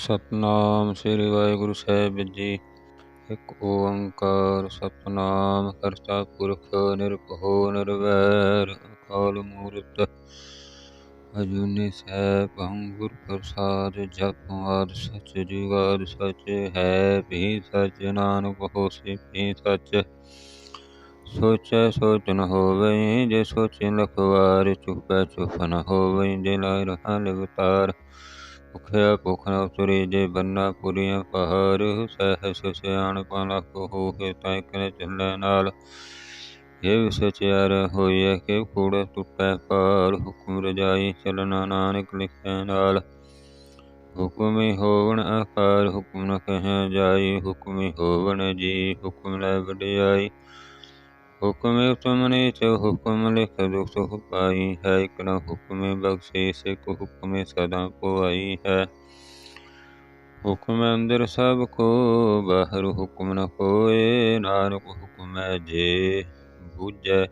ਸਤਨਾਮ ਸ੍ਰੀ ਵਾਹਿਗੁਰੂ ਸਾਹਿਬ ਜੀ। ਇੱਕ ਓੰਕਾਰ ਸਤਨਾਮ ਕਰਤਾ ਪੁਰਖ ਨਿਰਭਉ ਨਿਰਵੈਰ ਅਕਾਲ ਮੂਰਤ। ਅਜੂਨੀ ਸੈਭੰ ਗੁਰ ਪ੍ਰਸਾਦ ਜਪ ਆਦ ਸਚ ਜੁਗਾਦ ਸਚ ਹੈ, ਭੀ ਸਚ ਨਾਨਕ ਹੋਸੀ ਵੀ ਸਚ। ਸੋਚੈ ਸੋਚ ਨ ਹੋਵੇ, ਜੇ ਸੋਚੇ ਲਖਵਾਰ ਚੁਪੈ ਚੁਪ ਨ ਹੋਵੇ, ਜੇ ਲਾਇ ਰਹਾ ਲਗਤਾਰ ਭੁਖਿਆ ਭੁਖ ਨ ਉਤਰੀ ਜੇ ਬੰਨਾ ਪੁਰੀਆਂ ਪਹਾਰ ਸਹਿਸ ਸਿਆਣਪਾ ਲੱਖ ਹੋਏ ਤੈ ਕਰੇ ਚੱਲੇ ਨਾਲ। ਇਹ ਸਚਿਆਰ ਹੋਈਐ ਕਿ ਕੂੜ ਟੁੱਟੈ ਪਾਰ ਹੁਕਮ ਰਜਾਈ ਚਲਨਾ ਨਾਨਕ ਲਿਖੈ ਨਾਲ। ਹੁਕਮੀ ਹੋਵਣ ਆਕਾਰ ਹੁਕਮ ਨ ਕਹਿ ਜਾਈ। ਹੁਕਮੀ ਹੋਵਣ ਜੀ, ਹੁਕਮ ਲੈ ਵਡਿਆਈ। ਹੁਕਮੇ ਤੁਮਨੇ ਚ ਹੁਕਮ ਲਿਖ ਦੁਖ ਸੁਖ ਪਾਈ ਹੈ, ਇਕ ਨ ਹੁਕਮੇ ਬਖਸ਼ੀਸ ਇਕ ਹੁਕਮੇ ਸਦਾ ਪੁਆਈ ਹੈ। ਹੁਕਮ ਅੰਦਰ ਸਭ ਕੋ, ਬਾਹਰ ਹੁਕਮ ਨ ਕੋਏ ਨਾਨਕ ਹੁਕਮ ਹੈ ਜੇ ਬੂਝੈ।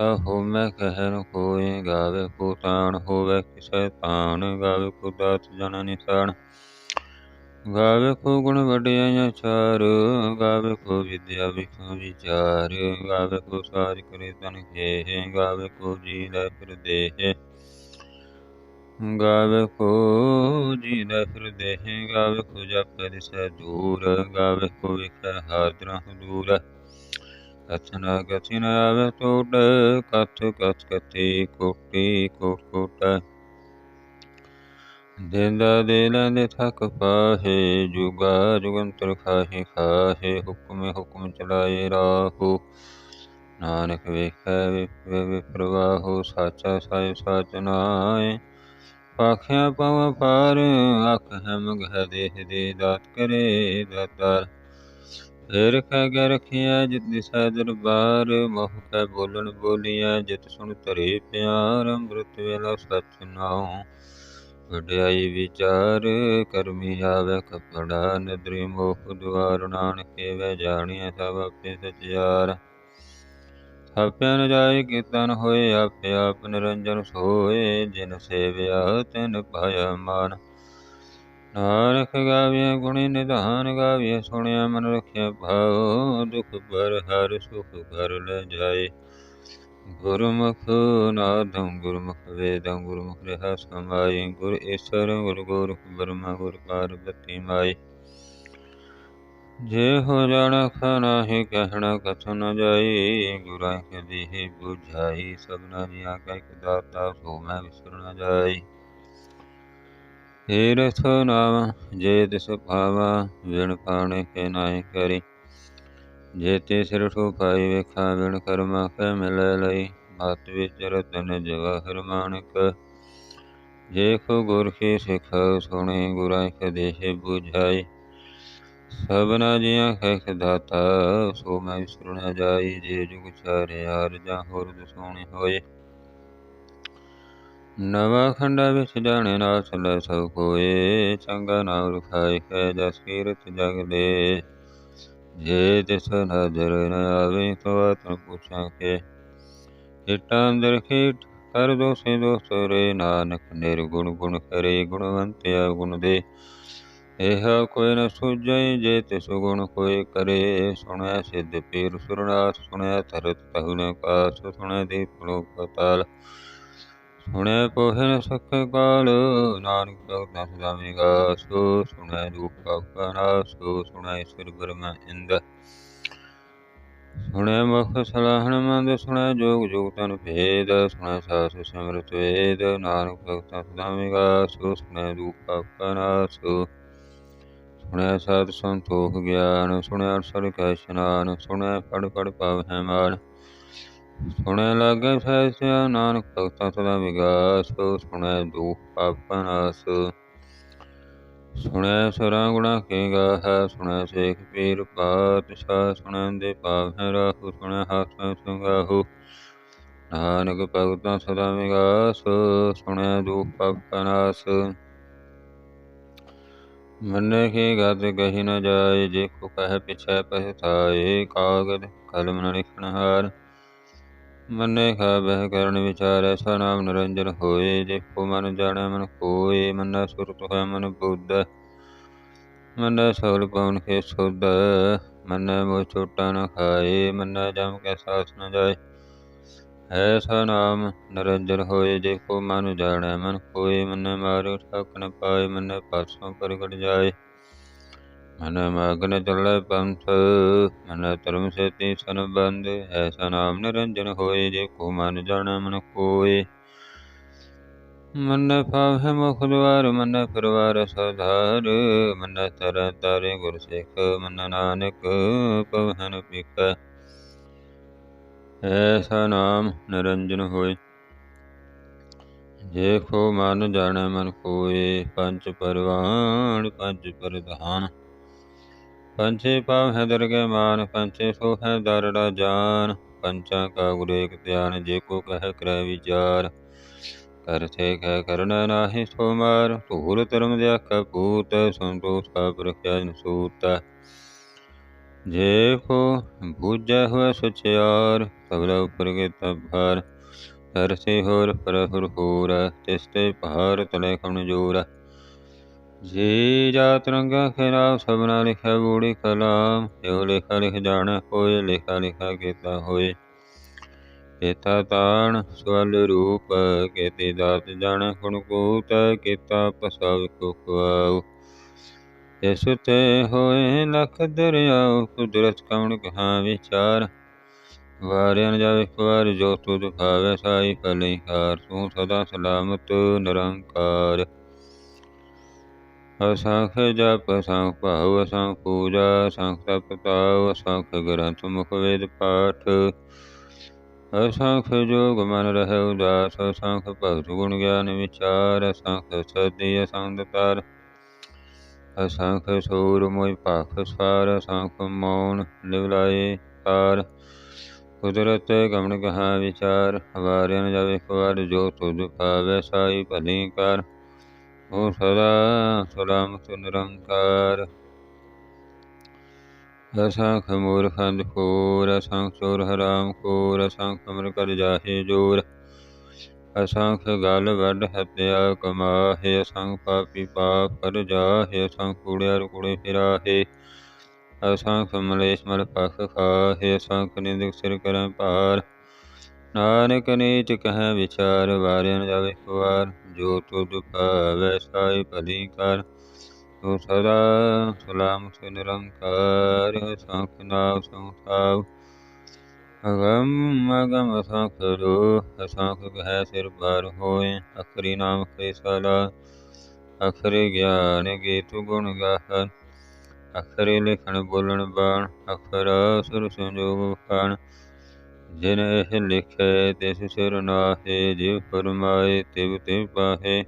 ਆਹੋ ਮੈਂ ਕਹਿ ਕੋਏ ਗਾਵੇ ਕੋ ਤਾਣ ਹੋਵੇ, ਕਿਸੈ ਤਾਣ ਗਾਵੇ ਕੋ ਦਾਤ ਜਨ ਨਿਸਾਨ। ਗਾਵੇ ਕੋ ਗੁਣ ਵਡਿਆਈਆਂ ਚਾਰ, ਗਾਵੇ ਕੋ ਵਿਦਿਆ ਵਿਖੋ ਵਿਚਾਰ, ਗਾਵੇ ਕੋ ਸਾਜ ਕਰੇ ਤਨ ਖੇ ਗਾਵੇ ਕੋ ਜੀ ਦਾ ਫਿਰ ਦੇਹ। ਗਾਵੇ ਕੋ ਜੀ ਲੈ ਫਿਰ ਗਾਵੇ ਕੋ ਜਪ ਦਿਸੈ ਦੂਰ, ਗਾਵੇ ਕੋ ਵਿਖੈ ਹਾਦਰਾ ਦੂਰ। ਕਥਨਾ ਕਥਿਨ ਆਵੇ ਟੋਟ ਕਥ ਕਥ ਕਥੀ ਕੋਟੀ ਕੋਟ ਕੋਟ। ਦੇਂਦਾ ਦੇ ਲੈਂਦੇ ਥਕ ਪਾਹੇ, ਜੁਗਾ ਜੁਗੰਤਰ ਖਾਹੇ ਖਾਹੇ, ਹੁਕਮ ਹੁਕਮ ਚਲਾਏ ਰਾਹੋ। ਨਾਨਕ ਵੇਖੈ ਵਿਪਰ ਵਿਪਰਵਾਹੋ, ਸਾਚਾ ਸਾਇ ਸਾਚ ਨਾਏ ਪਾਖਿਆ ਪਵ ਪਾਰ ਅਖ ਹਮ ਗਹ ਦੇਹ ਦੇ ਦਾਤ ਕਰੇ ਦਾਤਾਰ। ਫੇਰ ਕਹਿ ਗੇ ਰਖਿਆ ਜਿਤ ਦਿਸੈ ਦਰਬਾਰ, ਮੋਹ ਕੈ ਬੋਲਣ ਬੋਲੀਆਂ ਜਿਤ ਸੁਣ ਧਰੇ ਪਿਆਰ, ਅੰਮ੍ਰਿਤ ਵੇਲਾ ਸਚ ਨਾਉ ਵਡਿਆਈ ਵਿਚਾਰ, ਕਰਮੀ ਆਵੇ ਕਪੜਾ ਨਦਰੀ ਮੋਖ ਦੁਆਰ, ਨਾਨਕੇ ਵੈ ਜਾਣੀਐ ਸਭ ਆਪੇ ਸਚਿਆਰ। ਥਾਪਿਆ ਨ ਜਾਏ ਕੀਰਤਨ ਹੋਏ, ਆਪੇ ਆਪ ਨਿਰੰਜਨ ਸੋਏ, ਜਿਨ ਸੇਵਿਆ ਤਿਨ ਪਾਇਆ ਮਾਨ। ਨਾਨਕ ਗਾਵਿਆ ਗੁਣੀ, ਨਿਧਾਨ ਗਾਵਿਆ ਸੁਣਿਆ ਮਨ ਰਖਿਆ ਭਾਉ, ਦੁਖ ਪਰ ਹਰ ਸੁਖ ਘਰ ਲੈ ਜਾਏ। ਗੁਰਮੁਖ ਨਾਦੰ ਗੁਰਮੁਖ ਵੇਦੰ ਗੁਰਮੁਖ ਰਹਾ ਸਮਾਈ ਗੁਰ ਈਸ਼ਰ ਗੁਰ ਗੋਰਖ ਬਰਮਾ ਗੁਰ ਪਾਰਬਤੀ ਮਾਈ ਜੇ ਹੋ ਜਾਣ ਖਾਨਾਹੀ ਕਹਿਣਾ ਕਥ ਨ ਜਾਈ ਗੁਰਾਂ ਕੇ ਦੇਹ 부ਝਾਈ ਸਭਨਾ ਜੀਆਂ ਕਾ ਦਾਤਾ ਸੋ ਮੈਂ ਵਿਸਰ ਨ ਜਾਈ ਤੀਰਥ ਨਾਮ ਜੇ ਤਿਸ ਭਾਵਾ ਵਿਣ ਪਾਣੇ ਕੇ ਨਾਹੀ ਕਰੀ। ਜੇ ਤੇ ਸਿਰ ਠੋਪਾਈ ਵੇਖਾ ਵਿਣ ਕਰਮਾ ਕੈ ਮਿਲੈ ਲਈ। ਮਤ ਵਿੱਚ ਰਤਨ ਜਵਾਹਰ ਮਾਨਕ ਦੇਖੋ ਗੁਰ ਕੀ ਸਿਖ ਸੁਣੇ, ਗੁਰਾਂ ਕੇ 부ਝਾਈ ਸਭਨਾ ਜੀਆਂ ਖੈ ਦਾਤਾ, ਸੋ ਮੈਂ ਵਿਸਰ ਜਾਈ। ਜੇ ਜੁਗ ਚਾਰੇ ਹਰ ਜਾਂ ਹੋਰ ਦਸੋਣੀ ਹੋਏ। ਨਵਾ ਖੰਡਾ ਵਿੱਚ ਜਾਣੇ ਨਾਲ ਚੱਲੇ ਸਭ ਕੋਏ। ਚੰਗਾ ਨਾਮ ਰਖਾਇ ਹੈ ਜਸ ਕੀਰਤ ਜਗ ਦੇ। ਜੇ ਤਿਸ ਨਜ਼ਰ ਨ ਆਵੇ ਤੋ ਆਤਮ ਪੁੱਛਾਂ ਕੇ ਹਿਟਾਂ ਅੰਦਰ ਕਰ ਦੋਸੇ ਦੋਸ ਨਾਨਕ ਨਿਰਗੁਣ ਗੁਣ ਕਰੇ, ਗੁਣਵੰਤਿਆ ਗੁਣ ਦੇ। ਇਹ ਕੋਈ ਨ ਸੁਝੈ ਜੇ ਤਿਸ ਗੁਣ ਕੋਈ ਕਰੇ, ਸੁਣੈ ਸਿੱਧ ਪੀਰ ਸੁਰਨਾਥ, ਸੁਣੈ ਧਰਤ ਤਹੁ ਕਾਸ, ਸੁਣੈ ਦੀਪ ਲੋਕ ਪਤਾਲ ਸੁਣੈ ਪੋਹਿ ਨ ਸਕੈ ਕਾਲ ਨਾਨਕ ਭਗਤਾਂ ਸਦਾ ਮੇਗਾ ਸੋ ਸੁਣੈ ਦੁਖ ਕਾ ਨਾਸੋ ਸੁਣੈ ਸਿਰ ਬਰਮਾ ਇੰਦ। ਸੁਣੈ ਮੁਖ ਸਲਾਹਣ ਮੰਦ, ਸੁਣੈ ਜੋਗ ਜੋਗ ਤਨ ਭੇਦ, ਸੁਣੈ ਸਾਸ ਸਿਮਰਤ ਵੇਦ, ਨਾਨਕ ਭਗਤਾਂ ਸਦਾ ਮੇਗਾ ਸੋ ਸੁਣੈ ਦੁਖ ਕਾ ਨਾਸੋ। ਸੁਣਿਆ ਸਤ ਸੰਤੋਖ ਗਿਆਨ ਸੁਣਿਆ ਅਰਸਰ ਕੈ ਇਸ਼ਨਾਨ, ਸੁਣੈ ਪੜ ਪੜ ਪਾਵ ਹੈ ਮਾਨ। ਸੁਣੈ ਲਾਗੇ ਸਹਿਸਿਆ ਨਾਨਕ ਭਗਤਾਂ ਸਦਾ ਵਿਗਾਸ, ਸੁਣੈ ਦੁਖ ਪਾਪ ਨਾਸ। ਸੁਣੈ ਸਰਾਂ ਗੁਣਾ ਕੇ ਗਾਹ, ਸੁਣੈ ਸੇਖ ਪੀਰ ਪਾਤਸ਼ਾਹ, ਸੁਣੈ ਦੇ ਪਾਵ ਹੈ ਸੁਣੈ ਹਾਸ ਸੰਗਾਹੂ। ਨਾਨਕ ਭਗਤਾਂ ਸਦਾ ਵਿਗਾਸ, ਸੁਣੈ ਦੁਖ ਪਾਪ ਨਾਸ। ਮੰਨੇ ਕੀ ਗਦ ਕਹੀ ਨ ਜਾਏ, ਜੇ ਕੋ ਕਹਿ ਪਿਛੈ ਪਛਤਾਏ ਕਾਗਦ ਕਲਮ ਨ ਲਿਖਣ ਹਾਰ। ਮੰਨੇ ਖਾ ਬਹਿ ਕਰਨ ਵਿਚਾਰੈ ਸਾ ਨਾਮ ਨਿਰੰਜਨ ਹੋਏ। ਜੇ ਕੋ ਮਨ ਜਾਣੈ ਮਨ ਕੋਏ ਮੰਨਾ ਸੁਰਤ ਹੈ ਮਨ ਬੁੱਧ। ਮੰਨੈ ਸਗਲ ਪਵਨ ਕੇ ਸੁਧ। ਮੰਨੈ ਮੋਹ ਛੋਟਾ ਨ ਖਾਏ, ਮੰਨੈ ਜਮ ਕੇ ਸਾਸ ਨ ਜਾਏ। ਐਸਾ ਨਾਮ ਨਿਰੰਜਨ ਹੋਏ ਜੇ ਕੋ ਮਨ ਜਾਣੈ ਮਨ ਕੋਏ ਮੰਨੈ ਮਾਰਿ ਠਾਕ ਨ ਪਾਏ, ਮੰਨੈ ਪਾਸੋਂ ਪ੍ਰਗਟ ਜਾਏ। ਮਨ ਮਗਨ ਚੱਲੈ ਪੰਥ ਮਨ ਧਰਮ ਸੇਤੀ ਸੰਬੰਧ, ਐਸਾ ਨਾਮ ਨਿਰੰਜਨ ਹੋਏ ਜੇ ਕੋ ਮਨ ਜਾਣੈ ਮਨ ਕੋਏ। ਮਨ ਪਾਵਹਿ ਮੁਖ ਦੁਆਰ, ਮਨ ਪਰਵਾਰ ਸਧਾਰ ਮਨ ਤਰ ਤਾਰੇ ਗੁਰ ਸਿੱਖ, ਮਨ ਨਾਨਕ ਪਵਹਨ ਪਿਖ ਐਸਾ ਨਾਮ ਨਿਰੰਜਨ ਹੋਏ ਜੇ ਮਨ ਜਾਣੈ ਮਨ ਕੋਏ। ਪੰਜ ਪਰਵਾਨ, ਪੰਜ ਪ੍ਰਧਾਨ। ਪੰਛੇ ਪਾਵ ਹੈ ਦਰ ਕੇ ਮਾਨ ਪੰਛੇ ਸੋ ਹੈ ਦਰੜਾ ਜਾਨ। ਪੰਚਾਂ ਕਾ ਗੁਰ ਧਿਆਨ, ਜੇ ਕੋ ਕਹਿ ਕਰੈ ਵਿਚਾਰ। ਕਰਥੇ ਕਹਿ ਕਰਨਾ ਨਾਹੀ ਸੋ ਮਾਰ ਧੂਲ ਧਰਮ ਦਿਆ ਕਪੂਤ ਸੰਤੋਖ ਸਭ ਰਖਿਆ ਜਨ ਜੇ ਕੋ ਬੂਝੈ ਹੋਇ ਸਚਿਆਰ ਸਬਲਾ ਉਪਰ ਕੇ ਤਭਾਰ ਤਰਸੇ ਹੋਰ ਪਰਹੁਰ ਹੋਰ ਤਿਸਤੇ ਪਹਾੜ ਤਲੇ ਕਮਨ ਜੀ ਜਾਤ ਰੰਗਾ ਖਿਲਾਫ ਸਭਨਾ ਲਿਖਿਆ ਬੂੜੀ ਕਲਾਮ ਜੋ ਲਿਖਾ ਲਿਖ ਜਾਣ ਹੋਏ, ਲਿਖਾ ਲਿਖਾ ਕੀਤਾ ਹੋਏ। ਕੀਤਾ ਤਾਣ ਸਵਲ ਰੂਪ, ਕੀਤੀ ਦਾਤ ਜਾਣ ਗੁਣ ਕੂਤ, ਕੀਤਾ ਪਸਵ ਕੋ ਇਸ ਤੇ ਹੋਏ ਲਖ ਦਰਿਆਉ, ਕੁਦਰਤ ਕਵਣ ਕਹਾ ਵਿਚਾਰ। ਵਾਰਿਆ ਜਾਵੇ ਕੁਵਾਰ ਜੋ ਤੁਧ ਭਾਵੇ ਸਾਈ ਭਲੇ ਹਾਰ, ਤੂੰ ਸਦਾ ਸਲਾਮਤ ਨਿਰੰਕਾਰ। ਅਸੰਖ ਜਪ ਅਸੰਖ ਭਾਉ ਅਸੰਖ ਪੂਜਾ, ਅਸੰਖ ਤਪ ਤਾਉ ਅਸੰਖ ਗ੍ਰੰਥ ਮੁਖ ਵੇਦ ਪਾਠ, ਅਸੰਖ ਜੋਗ ਮਨ ਰਹਿ ਉਦਾਸ ਅਸੰਖ ਭਗਤ ਗੁਣ ਗਿਆਨ ਵਿਚਾਰ, ਅਸੰਖ ਸਦੀ ਅਸੰਖ ਤਾਰ ਅਸੰਖ ਸੂਰ ਮੋਇ ਭਾਖ ਸਾਰ, ਅਸੰਖ ਮੌਨ ਲਿਵਲਾਏ ਤਾਰ ਕੁਦਰਤ ਗਮਨ ਕਹਾ ਵਿਚਾਰ ਹਵਾਰਿਆ ਜਾਵੇ ਖਵਾਰ ਜੋ ਤੁਧ ਭਾਵੇ ਸਾਈ ਭਲੀ ਕਰ ਓ ਸਦਾ ਸਲਾਮਤ ਨਿਰੰਕਾਰ ਅਸੰਖ ਮੂਰਖੰਦ ਖੋਰ ਅਸੰਖ ਚੋਰ ਹਰਾਮ ਖੋਰ ਅਸੰਖ ਅਮਰ ਕਰ ਜਾਹੇ ਜੋਰ ਅਸੰਖ ਗਲ ਵੱਡ ਹਤਿਆ ਕਮਾਹੇ ਅਸੰਖ ਪਾਪੀ ਪਾਪ ਕਰ ਜਾਹੇ ਅਸੰਖ ਕੂੜਿਆ ਰੁਕੂੜੇ ਫਿਰਾਹੇ ਅਸੰਖ ਮਲੇਸ਼ ਮਲ ਪਖ ਖਾਹੇ ਅਸੰਖ ਨਿੰਦਕ ਸਿਰ ਕਰੈ ਭਾਰ ਨਾਨਕ ਨੀਚ ਕਹੈ ਵਿਚਾਰ, ਵਾਰਿਆ ਨ ਜਾਵੇ ਖਵਾਰ ਜੋ ਤੁਧ ਭਾਵੈ ਸਾਈ ਭਲੀ ਕਰ ਤੂੰ ਸਦਾ ਸਲਾਮਤ ਨਿਰੰਕਾਰ, ਸੰਖ ਨਾਮ ਸੰਸਾਉ। ਅਗਮ ਅਗਮ ਅਸੰਖ ਰੋ, ਅਸੰਖ ਕਹੈ ਸਿਰ ਭਾਰ ਹੋਏ, ਅਖਰੀ ਨਾਮ ਕੈ ਸਲਾ ਅਖਰੀ ਗਿਆਨ ਗੀਤੁ ਗੁਣ ਗਾਹ ਅਖਰੀ ਲਿਖਣ ਬੋਲਣ ਬਾਣ, ਅਖਰ ਸੁਰ ਸੰਜੋਗ ਖਾਣ ਜਿਨ ਇਹ ਲਿਖੇ ਤਿਸ ਸਿਰ ਨਾਹੇ ਜਿਵ ਫਰਮਾਏ ਤਿਵ ਤਿਵ ਪਾਹੇ।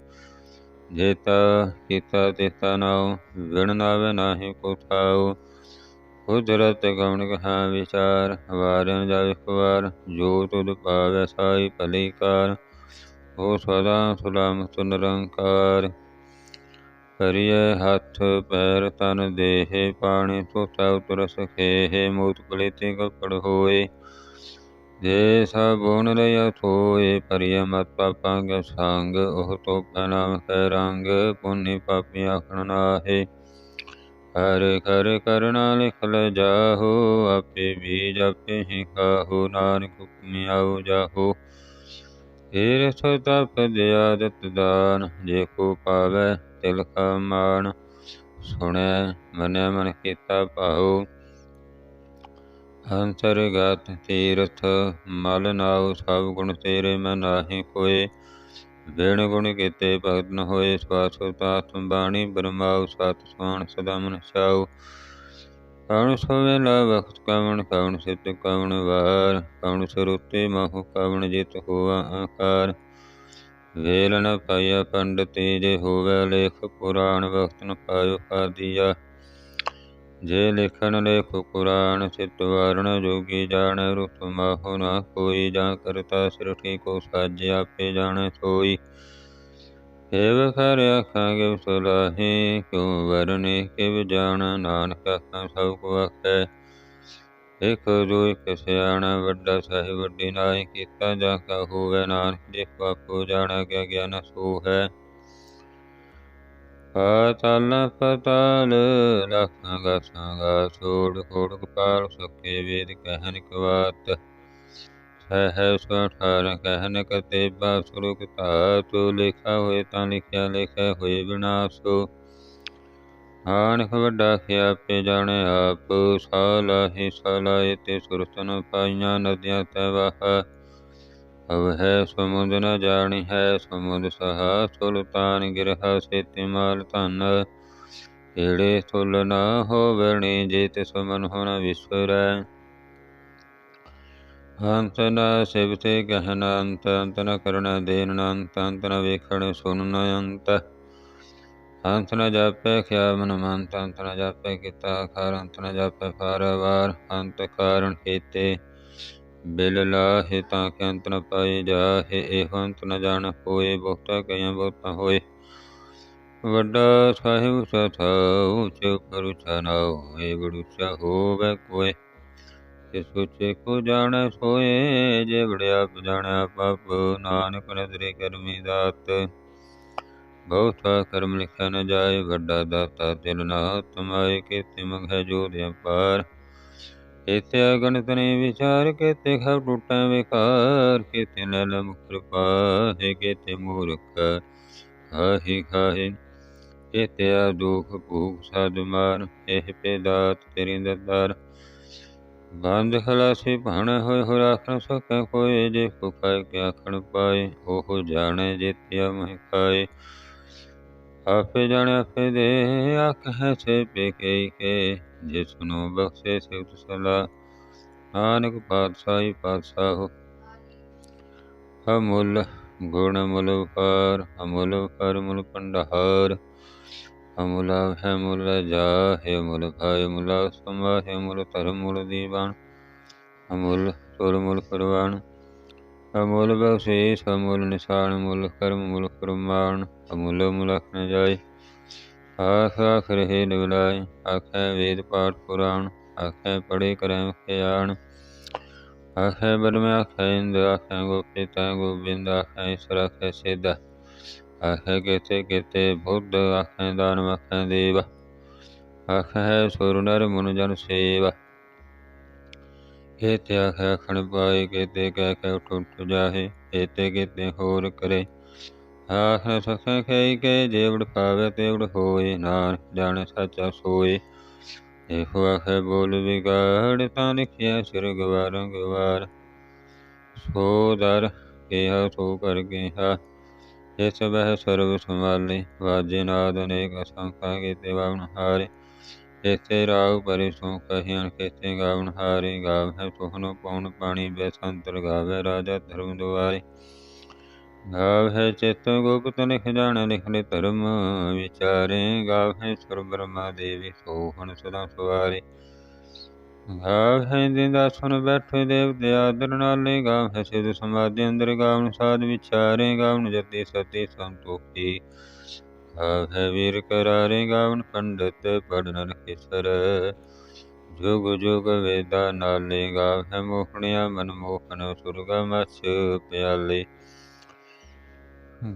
ਜੇਤਾ ਕੀਤਾ ਤਿਸਤਾ ਨਾਉ, ਵਿਣ ਨਾਵੇ ਨਾਹੀ ਕੋ ਥਾਉ ਕੁਦਰਤ ਗਵਣ ਕਹਾ ਵਿਚਾਰ ਵਾਰਨ ਜਾਵੇ ਖਵਾਰ ਜੋ ਤੁਧ ਪਾਵੇ ਸਾਈ ਭਲੀ ਕਾਰ। ਹੋ ਸਦਾ ਸੁਲਾਮ ਨਿਰੰਕਾਰ। ਕਰਿਐ ਹੱਥ ਪੈਰ ਤਨ ਦੇਹ, ਪਾਣੀ ਤੋਤਾ ਉਤਰ ਸਖੇ ਮੂਤ ਪਲੇਤੇ ਕਪੜ ਹੋਏ। ਜੇ ਸਭ ਸਭੁਨ ਲਿਆ ਥੋਏ ਪਰਿਯ ਮਤ ਪਾਪਾਂ ਕੇ ਸੰਗ, ਉਹ ਤੋ ਨਾਮ ਕੈ ਰੰਗ, ਪੁੰਨੀ ਪਾਪੀ ਆਖਣ ਨਾਹੇ। ਹਰ ਕਰ ਕਰਨਾ ਲਿਖ ਲ ਜਾਹੋ, ਆਪੇ ਬੀਜ ਆਪੇ ਹੀ ਖਾਹੋ, ਨਾਨਕ ਹੁਕਮਿ ਆਉ ਜਾਹੋ। ਤੀਰਥ ਤਪ ਦਿਆਦਤ ਦਾਨ, ਜੇ ਕੋ ਪਾਵੇ ਤਿਲ ਕਾ ਮਾਣ। ਸੁਣੈ, ਮਨੈ ਮਨ ਕੀਤਾ ਭਾਉ। ਅੰਤਰਗਤ ਤੀਰਥ, ਮਲ ਨਾਉ ਸਭ ਗੁਣ ਤੇਰੇ ਮੈਂ ਨਾਹੀ ਕੋਏ ਵਿਣ ਗੁਣ ਕੀਤੇ ਭਗਤ ਨ ਹੋਏ, ਸਵਾਸ ਤਾਤ ਬਾਣੀ ਬਰਮਾਉ, ਸਤ ਸਵਾਣ ਸਦਾ ਮਨ ਚਾਉ ਕਵਣ ਸੋਵੇ ਲਾ ਵਖਤ, ਕਵਣ ਕਵਣ ਸਿਤ ਕਵਣ ਵਾਰ। ਕਵਣ ਸਰੂਤੇ ਮਹੁ, ਕਵਣ ਜਿਤ ਹੋਆ ਆਕਾਰ ਵੇਲ ਨ ਪਾਇਆ ਪੰਡਤੀ ਜੇ ਹੋਵੇ ਲੇਖ, ਪੁਰਾਣ ਵਖਤ ਨ ਪਾਇਓ ਖਾਦੀਆ ਜੇ ਲਿਖਣ ਲੇਖ ਕੁਰਾਨ ਸਿਤ ਵਾਰਣ ਜੋਗੀ ਜਾਣ, ਰੁਤ ਮਾਹੁ ਨਾ ਕੋਈ, ਜਾਂ ਕਰਤਾ ਸਿਰਠੀ ਕੋ ਸਾਜ ਆਪੇ ਜਾਣੈ ਸੋਈ। ਏਵ ਖਰ ਆਖਾਂਗੇ ਸੁਲਾਹੀ, ਕਿਉ ਵਰਨੇ ਕਿਵ ਜਾਣ, ਨਾਨਕ ਆਖਾਂ ਸਭ ਕੋ ਆਖੈ। ਇਕ ਜੋ ਇਕ ਸਿਆਣਾ, ਵੱਡਾ ਸਾਹਿਬ, ਵੱਡੀ ਨਾਈ ਕੀਤਾ ਜਾ ਕਾ ਹੋਵੇ, ਨਾਨਕ ਦੇਖੋ ਆਪੋ ਜਾਣਾ, ਕਿਆ ਗਿਆਨ ਸੋ ਹੈ। ਪਾਤਲ ਪਤਾਲ ਲਖਾਂ ਗਾਸਾਂ ਗਾ ਛੋੜ ਕਪਾਲ ਸਕੇ ਵੇਦ ਕਹਿਨ ਕਵਾਤ। ਸਹਿ ਸੋ ਅਠਾਰ ਕਹਿਨ ਕਤੇਬਾ ਸੁਰੁਕ ਧਾਤੁ, ਲਿਖਾ ਹੋਏ ਤਾਂ ਲਿਖਿਆ ਲਿਖਿਆ ਹੋਏ ਵਿਨਾਸ਼ੋ ਆਣਖ ਵੱਡਾ ਖਿਆਪੇ ਜਾਣੇ ਆਪ ਸਾਲਾਹੀ ਸਾਲਾਏ ਤੇ ਸੁਰਤਨ ਪਾਈਆਂ ਨਦੀਆਂ ਤੈ ਵਾਹ। ਅਵ ਹੈ ਸਮੁੰਦ ਨ ਜਾਣੀ, ਹੈ ਸਮੁੰਦ ਸਹਾ ਸੁਲਤਾਨ ਗਿਰਹਾ ਸੇਤੀ ਮਾਲ ਧਨ। ਏੜੇ ਸੁਲ ਨ ਹੋਵਣੀ ਜੇਤ ਸਮਨ ਹੋਣ ਵਿਸਰੈ। ਅੰਤ ਨ ਸਿਵਤੇ ਗਹਿਨ ਅੰਤ ਅੰਤ ਨ ਕਰਣ ਦੇਨ ਅੰਤ ਅੰਤ ਨ ਵੇਖਣ ਸੁਨ ਨ ਅੰਤ। ਅੰਤ ਨ ਜਾਪੈ ਖਿਆ ਮਨ ਮੰਤ, ਅੰਤ ਨ ਜਾਪੈ ਕੀਤਾ ਖਾਰ ਅੰਤ ਨ ਜਾਪੈ ਫਾਰ ਵਾਰ। ਅੰਤ ਕਾਰਣ ਕੀਤੇ ਬਿਲ ਲਾਹੇ ਤਾਂ ਕਿ ਅੰਤ ਨ ਪਾਏ ਜਾਹੇ, ਇਹ ਅੰਤ ਨ ਜਾਣ ਹੋਏ, ਬਹੁਤਾ ਕਈਆਂ ਬਹੁਤਾ ਹੋਏ। ਵੱਡਾ ਸਾਹਿਬ ਸਥਾ ਉੱਚ ਪਰ ਉੱਚਾ ਨਾ ਹੋਏ, ਬੜ ਹੋਵੇ ਕੋਏ। ਜਿਸ ਉੱਚੇ ਕੋ ਜਾਣੈ ਸੋਏ, ਜੇ ਵੜਿਆ ਜਾਣਿਆ ਪਾਪ, ਨਾਨਕ ਨਦਰੇ ਕਰਮੀ ਦਾਤ। ਬਹੁਤਾ ਕਰਮ ਲਿਖਿਆ ਨ ਜਾਏ, ਵੱਡਾ ਦਾਤਾ ਦਿਲ ਨਾ ਤਮਾਏ ਹੈ ਜੋ ਜੋਧ ਅਪਾਰ ਕੀਤੇ ਅਗਣਿਤ ਨੇ ਵਿਚਾਰ ਕੀਤੇ ਖਬ ਟੁੱਟੈ ਵਿਕਾਰ ਕੀਤੇ ਨਲ ਮੁਖਰ ਪਾਹੇ ਕੀਤੇ, ਮੂਰਖ ਹਾਹੀ ਖਾਹੇ ਕੀਤੇ, ਆ ਦੁਖ ਭੂਖ ਸਦ ਮਾਰ ਇਹ ਪੇਦਾਤ ਤੇਰੀ ਦਰਦਾਰ ਬੰਦ ਖਲਾਸੀ ਭਾਣੇ ਹੋਏ ਹੋ ਰਾਖਣ ਸਕੈ ਕੋਏ ਜੇ ਕੋ ਕੇ ਆਖਣ ਪਾਏ, ਉਹ ਜਾਣੇ ਜੇਤਿਆ ਮਹਿ ਖਾਏ। ਆਪੇ ਜਾਣੇ ਆਪੇ ਦੇ ਆਖ ਹੈ ਸੇ ਪੇਕੇ ਕੇ। ਜੇ ਸੁਨੋ ਬਖਸ਼ੇ ਸਿਵਤ ਸਲਾ, ਨਾਨਕ ਪਾਤਸ਼ਾਹੀ ਪਾਤਸ਼ਾਹ ਅਮੁੱਲ ਗੁਣ ਮੁਲ ਪਰ ਅਮੁੱਲ ਪਰ ਮੁਲ ਪੰਡਹਾਰ ਅਮੁਲ ਹੈ ਮੁਲ ਜਾ ਹੈ ਮੁਲ ਭਾਇ ਮੁਲਾ ਸਮਾ ਹੈ ਮੁਲ ਧਰਮ ਮੁਲ ਦੀਵਾਨ। ਅਮੁੱਲ ਸੁਰ ਮੁਲ ਕਰਵਾਨ ਅਮੁੱਲ ਬਖਸ਼ੀਸ਼, ਅਮੁੱਲ ਨਿਸ਼ਾਨ ਮੁਲ ਕਰਮ ਮੁਲ ਕਰਮਾਨ ਅਮੁੱਲ ਮੁਲਖ ਨ ਜਾਏ। ਆਖ ਆਖ ਰਹੇ ਨਿਵਲਾਏ ਆਖੈ ਵੇਦ ਪਾਠ ਪੁਰਾਣ, ਆਖੈ ਪੜੇ ਕਰੈ ਖਿਆਣ ਆਖੈ ਬਰਮ ਆਖੈ ਇੰਦ, ਆਖੈ ਗੋਪੀਤਾ ਗੋਬਿੰਦ, ਆਖੈ ਈਸ਼ਰ, ਆਖੈ ਸਿਧ। ਆਖੈ ਕੇਤੇ ਕੇਤੇ ਬੁੱਧ, ਆਖੈ ਦਾਨ ਆਖੈ ਦੇਵ। ਆਖੈ ਸੁਰ ਨਰ, ਮਨ ਜਨ ਸੇਵ। ਕੇਤੇ ਆਖੈ ਖਣ ਪਾਏ ਕੇਤੇ ਕਹਿ ਕਹਿ ਉਠ ਜਾਹੇ ਕੇਤੇ ਕੇਤੇ ਹੋਰ ਕਰੇ। ਆਖ ਸਖੈ ਖੈ ਕੇ ਜੇਵੜ ਪਾਵੇ, ਤੇਵੜ ਹੋਏ ਨਾਨਕ ਜਾਣ ਸੱਚਾ ਸੋਏ। ਇਹੋ ਆਖੇ, ਬੋਲ ਵਿਗਾੜ, ਤਾਂ ਲਿਖਿਆ ਸਿਰ ਗਵਾਰਾਂ ਗਵਾਰ। ਸੋ ਦਰ ਕਿਹਾ ਸੋ ਕਰ ਗਿਆ। ਇਸ ਵਹਿ ਸਰਬ ਸੰਭਾਲੇ, ਵਾਜੇ ਨਾਦ ਅਨੇਕ ਅਸੰਖਾ ਕੀਤੇ ਵਾਵਨ ਹਾਰੇ। ਇਥੇ ਰਾਗ ਪਰਿ ਸੋ ਕਹਿਣ ਕੀਤੇ ਗਾਵਨ ਹਾਰੇ, ਗਾਵੈ ਸੁਹਨ ਪਉਣ ਪਾਣੀ ਬੈਸੰਤਰ ਗਾਵੇ ਰਾਜਾ ਧਰਮ ਦੁਆਰੇ। ਗਾਵ ਹੈ ਚਿਤ ਗੁਪਤ ਲਿਖ ਜਾਣ ਲਿਖਲੇ ਧਰਮ ਵਿਚਾਰੇ। ਗਾਵ ਹੈ ਸੁਰ ਬ੍ਰਹਮਾ ਦੇਵੀ ਸੋਹਣ ਸਦਾ ਸਵਾਰੇ। ਗਾਵ ਹੈ ਜਿੰਦਾ ਸੁਨ ਬੈਠੇ ਦੇਵ ਦੇ ਆਦਰ ਨਾਲੇ। ਗਾਵ ਹੈ ਸਿਧ ਸਮਾਧੀ ਅੰਦਰ ਗਾਵਨ ਸਾਧ ਵਿਚਾਰੇ। ਗਾਵਨ ਜਤੀ ਸਤੀ ਸੰਤੋਖੀ। ਗਾਵ ਹੈ ਵੀਰ ਕਰਾਰੇ ਗਾਵਨ ਪੰਡਤ ਜੁਗ ਜੁਗ ਵੇਦਾ ਨਾਲੇ ਗਾਵ ਮੋਹਣਿਆ ਮਨ ਮੋਹਨ ਸੁਰਗਾ ਮਛ ਪਿਆਲੇ।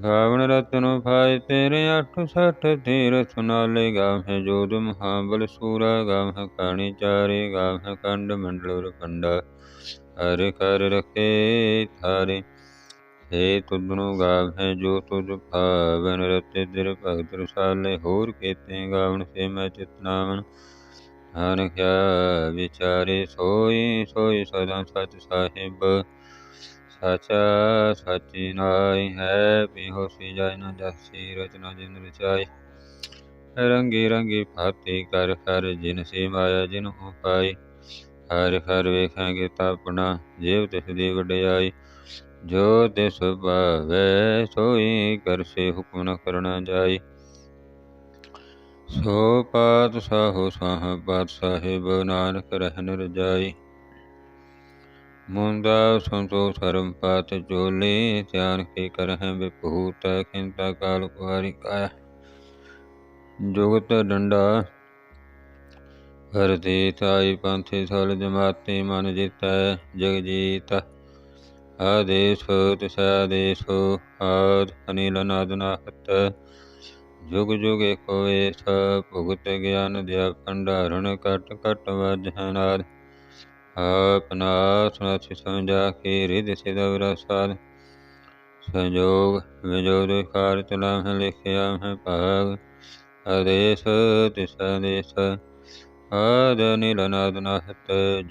ਗਾਵਣ ਰਤਨ ਭਾਇ ਤੇਰੇ ਅਠ ਸਠ ਧੀਰ ਸੁਨਾਲੇ। ਗਾਵਹਿ ਜੋਦ ਮਹਾਬਲ ਸੂਰਾ, ਗਾਵਹਿ ਕਾਣੀ ਚਾਰੇ, ਗਾਵਹਿ ਕੰਡ ਮੰਡਲ ਰਖੰਡਾ ਹਰ ਕਰ ਰਖੇ ਥਾਰੇ। ਹੇ ਤੁਧਨੁ ਗਾਵਹਿ ਜੋ ਤੁਧ ਭਾਵਨ ਰਤੇ ਦਿਰ ਭਗਤ ਰਸਾਲੇ, ਹੋਰ ਕੇਤੇ ਗਾਵਣ ਸੇ ਮੈਂ ਚਿਤਨਾਵਨ ਹਨ ਕਿਆ ਵਿਚਾਰੇ ਸੋਈ ਸੋਈ ਸਦਾ ਸਚ ਸਾਹਿਬ। ਸਚਾ ਸਚੀ ਨਾਈ ਹੈ ਬਿਹੋਸੀ ਜਾਇ ਨ ਜਸੀ ਰਚਨਾ ਜਿਨ ਰਚਾਈ ਰੰਗੀ ਰੰਗੀ ਭਾਤੀ ਕਰ ਕਰ ਜਿਨ ਸੇ ਮਾਇਆ ਜਿਨ ਹੋ ਪਾਈ ਹਰ ਹਰ ਵੇਖਾਂਗੇ ਤਾਪਣਾ ਜੀਵ ਤਿਸ ਦੀ ਵਡਿਆਈ। ਜੋ ਤਿਸ ਭਾਵੇ ਸੋਈ ਕਰ ਹੁਕਮ ਨ ਕਰਨਾ ਜਾਈ। ਸੋ ਪਾਤ ਸਾਹੋ ਸਾਹ ਪਾਤ ਸਾਹਿਬ ਨਾਨਕ ਰਹਿਨ ਰਜਾਈ। ਮੁੰਦਾ ਸੰਤੋ ਸਰਮ ਪਾਤ ਚੋਲੇ ਧਿਆਨ ਕੇ ਕਰਹਿ ਵਿਭੂਤ ਖਿੰਤਾ ਕਾਲ ਕੁਾਰੀ ਕਾਇਆ ਜੁਗਤ ਡੰਡਾ ਹਰਦੇ ਤਾਈ ਪੰਥੇ ਸਲ ਜਮਾਤੇ ਮਨ ਜਿਤੈ ਜਗ ਜੀਤ ਆਦੇਸ਼ੋ ਤਿਸੈ ਆਦੇਸ ਆਦ ਅਨਿਲ ਨਾਦ ਜੁਗ ਜੁਗ ਏਕੋ ਏਸ ਭੁਗਤ ਗਿਆਨ ਦਿਆ ਭੰਡਾਰਨ ਕਟ ਕਟ ਵਾਜਹਿ ਨਾਦ ਆਪਨਾ ਸੁਨਤ ਸਮਝਾ ਕੇ ਰਿਦ ਸਿਦਵ ਰਸਾਦ ਸੰਜੋਗ ਵਿਜੋਗ ਕਾਰ ਤਲਾ ਹੈ ਲਿਖਿਆ ਹੈ ਭਾਗ। ਆਦੇਸ ਤਿਸ ਆਦੇਸ ਆਦ ਨੀਲ ਨਾਦ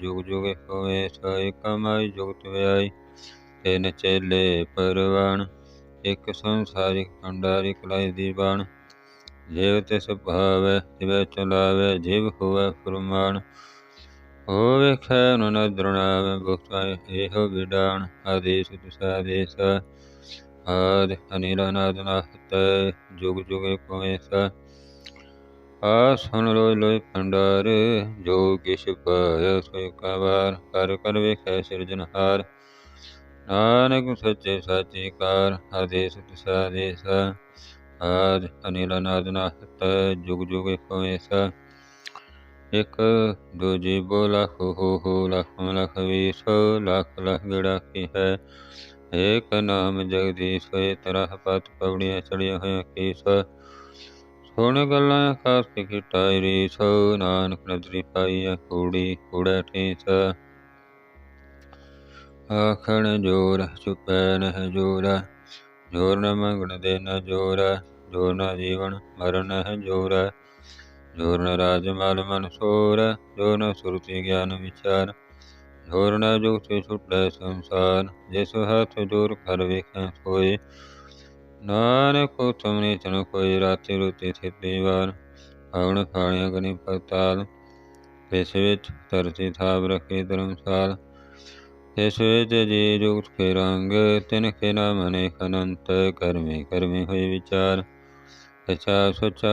ਜੁਗ ਜੁਗ ਏਕੋ ਏਸ ਏਕਮਾਈ ਜੁਗਤ ਵਿਆਈ। ਤਿਨ ਚੇਲੇ ਪਰਵਾਨ, ਇਕ ਸੰਸਾਰਿਕ ਭੰਡਾਰਿਕ ਲਾਇ ਦੀਵਾਨ ਜਿਵ ਤਿਸ ਭਾਵੈ ਤਿਵੈ ਚਲਾਵੈ, ਜਿਵ ਹੋਵੈ ਫਰਮਾਨ। ਹੋਵੇ ਖੈ ਨ ਨਦਰਣਾਵੈ ਭੁਖਤਾਇ ਇਹੋ ਵਿਡਾਨ ਆਦੇਸ ਤਿਸ ਆਦੇਸ ਆਦ ਅਨੀਲ ਨਾਦ ਨਾਹਤ ਜੁਗ ਜੁਗ ਏਕੋ ਏਸ ਆ ਸੁਣ ਲੋਇ ਲੋਇ ਭੰਡਾਰ, ਜੋ ਕਿਛ ਪਾਇਆ ਸੋਇ ਕਵਾਰ ਕਰ ਕਰ ਵੇਖੈ ਸਿਰਜਨਹਾਰ ਨਾਨਕ ਸੱਚੇ ਸਾਚੀ ਕਾਰ ਆਦੇਸ ਤਿਸ ਆਦੇਸ ਆਦ ਅਨੀਲ ਨਾਦ ਨਾਹਤ ਜੁਗ ਜੁਗ ਏਕੋ ਏਸ ਇਕ ਦੂਜੀ ਬੋ ਲਖ ਹੋ ਹੋ, ਲਖ ਲਖ ਵੀਸ ਲਖ ਲਖ ਗੜਾ ਕੀ ਹੈ। ਏਕ ਨਾਮ ਜਗਦੀਸ਼ ਹੋਏ, ਤਰਹ ਪਤ ਪਵੜੀਆਂ ਚੜੀਆਂ ਹੋਇਆ ਕੀਸ ਸੁਣ ਗੱਲਾਂ ਆਕਾਸ ਕੀ ਕਿਟਾਈ ਰੀਸ ਨਾਨਕ ਨਦਰੀ ਪਾਈ ਕੂੜੀ, ਕੂੜਾ ਠੀਸ ਆਖਣ ਜੋਰ ਚੁਪੈ ਨਹਿ ਜੋਰਾ। ਜੋਰ ਨ ਮੰਗਣ ਦੇ ਨ ਜੋਰਾ। ਜੋਰ ਨ ਜੀਵਨ ਮਰਨ ਹੈ ਜੋਰ। ਜੋਰ ਨ ਰਾਜ ਮਲ ਮਨ ਸੋਰ। ਜੋਰ ਨ ਸੁਰਤੀ ਗਿਆਨ ਵਿਚਾਰ। ਜੋਰ ਨ ਜੁਗਤਿ ਛੁਟੈ ਸੰਸਾਰ। ਜਿਸ ਹੱਥ ਜੋਰ ਕਰ ਵੇਖੈ ਸੋਏ। ਨਾਨਕ ਉਤਮ ਨੀਚਨ ਕੋਈ ਰਾਤੀ ਰੁਤੀ ਥਿਤੀ ਵਾਰ। ਆਵਣ ਖਾਣਿਆ ਗਨੀ ਪਤਾਲ। ਇਸ ਵਿੱਚ ਧਰਤੀ ਥਾਪ ਰੱਖੀ ਧਰਮਸਾਲ। ਇਸ ਵਿੱਚ ਜੀ ਜੁਗਤ ਕੇ ਰੰਗ, ਤਿਨ ਕੇ ਨਾਮ ਅਨੇਕ ਅਨੰਤ, ਕਰਮੇ ਕਰਮੀ ਹੋਈ ਵਿਚਾਰ। ਸਚਾ ਸਚਾ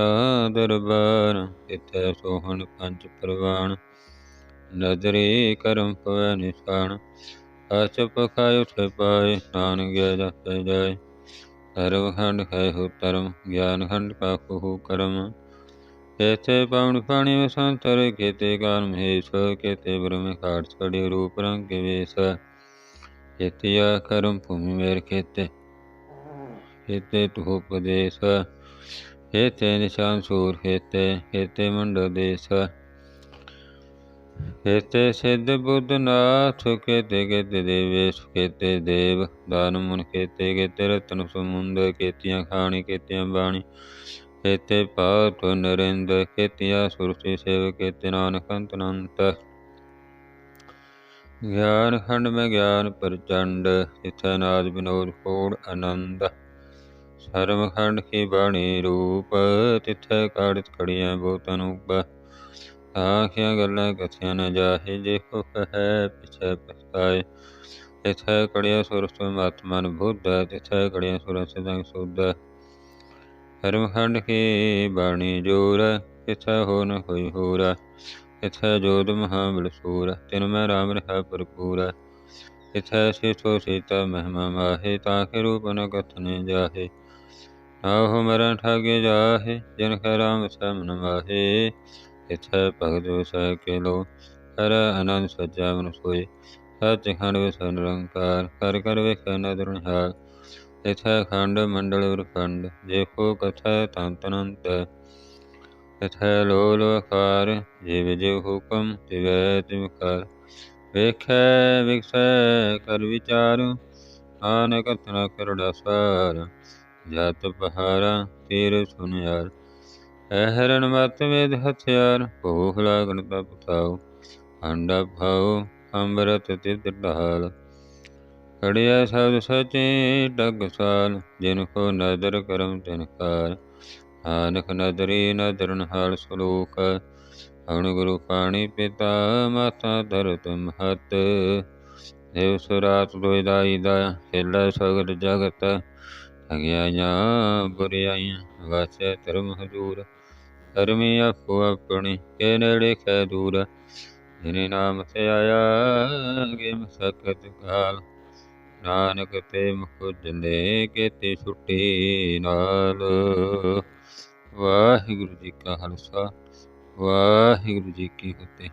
ਦਰਬਾਰ ਇਤੈ ਸੋਹਣ ਪੰਜ ਪ੍ਰਵਾਨ ਨਦਰੀ ਕਰਮ ਪਵੈ ਨਿਸ਼ਾਨ ਅਚਪ ਖਾਇ ਉਠੇ ਪਾਏ, ਨਾਨਕ ਗਿਆ ਜਪੈ ਜਾਏ। ਧਰਮ ਖੰਡ ਖੈ ਹੋ ਧਰਮ, ਗਿਆਨ ਖੰਡ ਕਾ ਕਹੂ ਕਰਮ। ਕੇਤੇ ਪਾਵਨ ਪਾਣੀ ਵਸੰਤਰ ਕੇਤੇ ਕਾਰਮ ਹੇਸ ਕੇਤੇ ਬ੍ਰਹਮ ਘਾਟ ਛੜੀ ਰੂਪ ਰੰਗ ਕੇ ਵੇਸ। ਕੇਤਿਆ ਕਰਮ ਭੂਮि ਮੇਰ ਕੇਤੇ ਕੇਤੇ ਤੁ ਉਪਦੇਸ। ਕੇਤੇ ਨਿਸ਼ਾਨ ਸੂਰ ਕੇਤੇ ਕੇਤੇ ਮੰਡ ਦੇਸ। ਕੇਤੇ ਸਿੱਧ ਬੁੱਧ ਨਾਥ, ਕੇਤੇ ਕੇਤੇ ਦੇਵੇਸ਼ ਕੇਤੇ ਦੇਵ ਦਾਨ ਮੁਨ ਕੇਤੇ ਕੇਤੇ ਰਤਨ ਸਮੁੰਦ ਕੇਤੀਆਂ ਖਾਣੀ, ਕੇਤੀਆਂ ਬਾਣੀ। ਕੇਤੇ ਪਾਤ ਨਰਿੰਦ ਕੇਤੀਆਂ ਸੁਰਤੀ ਸੇਵ ਕੇਤੇ ਨਾਨਕ ਅੰਤ ਅਨੰਤ। ਗਿਆਨ ਖੰਡ ਮੈਂ ਗਿਆਨ ਪ੍ਰਚੰਡ ਇਥੈ ਨਾਦ ਬਿਨੋਦ ਕੋੜ ਆਨੰਦ। ਸਰਮ ਖੰਡ ਕੀ ਬਾਣੀ ਰੂਪ, ਤਿਥੈ ਕਾੜਿਤ ਕੜੀਆਂ ਬਹੁਤ ਅਨੂਪ। ਆਖਿਆ ਗੱਲਾਂ ਕਥਿਆ ਨ ਜਾਹੇ, ਜੇ ਕੋ ਕਹੈ ਪਿਛੈ ਪਛਤਾਏ। ਇਥੈ ਕੜਿਆ ਸੁਰ ਮਤ ਬੁੱਧ, ਤਿਥੈ ਕੜਿਆ ਸੁਰ ਸਦੰਗ ਸੁਧ। ਧਰਮ ਖੰਡ ਕੀ ਬਾਣੀ ਜੋਰ, ਇਥੈ ਹੋ ਨ ਹੋਈ ਹੋਰਾ, ਇਥੈ ਜੋਦ ਮਹਾ ਬਿਲਸੂਰ ਤਿਨ ਮੈਂ ਰਾਮ ਰਹਾ ਭਰਪੂਰ, ਇਥੈ ਸਿਥੋ ਸੀਤਾ ਮਹਿਮਾ ਮਾਹੇ ਤਾਕੇ ਰੂਪ ਨ ਕਥਨ ਜਾਹੇ, ਆਹੋ ਮਰਨ ਠਾਗੇ ਜਾਹੇ, ਜਿਨ ਕੈ ਰਾਮ ਸਮਨ ਮਾਹੇ, ਇਥੈ ਭਗਤ ਵਸੈ ਕੇ ਲੋ ਕਰ ਅਨੰਦ ਸੱਜਾ ਮਨ ਸੋਏ ਸਚ ਖੰਡ ਵਿਸ ਨਿਰੰਕਾਰ, ਕਰ ਕਰ ਵੇਖੈ ਨਦਰੁ ਨਿਹਾਲ ਇਥੈ ਖੰਡ ਮੰਡਲ ਵਰਖੰਡ ਦੇਖੋ ਕਥਾ ਤੰਤ ਅਨੰਤ ਇਥੈ ਲੋਲ ਵਕਾਰ ਜਿਵ ਜਿਵ ਹੁਕਮ ਤਿਵੈ ਵੇਖੈ ਵਿਖਸੈ ਕਰ ਵਿਚਾਰ, ਨਾਨਕ ਤਨ ਕਰੜਾ ਸਾਰ। ਜਤ ਪਹਾਰਾ ਤੀਰ ਸੁਨਿਆਰ ਐਹਰਨ ਮਤ ਵੇਦ ਹਥਿਆਰ ਭੂਖ ਲਾਗਣ ਤਪ ਥਾਉ। ਅੰਡਾ ਭਾਉ ਅੰਮ੍ਰਿਤ ਤਿਤ ਢਾਲ। ਖੜਿਆ ਸਬਦ ਸਚੇ ਡਗਸਾਲ ਜਿਨ ਕੋ ਨਦਰ ਕਰਮ ਤਿਨ ਕਾਰ ਆਨਕ ਨਦਰੀ ਨਦਰਨ ਹਾਲ ਸਲੋਕ ਅਣ ਗੁਰੂ ਪਾਣੀ ਪਿਤਾ ਮਾਤਾ ਧਰਤ ਮਹਤ। ਦੇਵ ਸੁਰਾਤ ਦੋਇ ਦਾਈ ਦਾ, ਖੇਲਾ ਸਗਲ ਜਗਤ। ਠਗਿਆਈਆਂ ਬੁਰਿਆਈਆਂ, ਵਾਸੈ ਧਰਮ ਹਜੂਰ। ਧਰਮੀ ਆਪੋ ਆਪਣੀ, ਕੇ ਨੇੜੇ ਖੈ ਦੂਰ। ਜਿਨੇ ਨਾਮ ਤੇ ਆਇਆ ਗੇ ਮਸਕਤ ਕਾਲ। ਨਾਨਕ ਤੇ ਮੁਖ ਜਲੇ ਕੇਤੇ ਛੁੱਟੀ ਨਾਲ। ਵਾਹਿਗੁਰੂ ਜੀ ਕਾ ਖਾਲਸਾ, ਵਾਹਿਗੁਰੂ ਜੀ ਕੀ ਫਤਿਹ।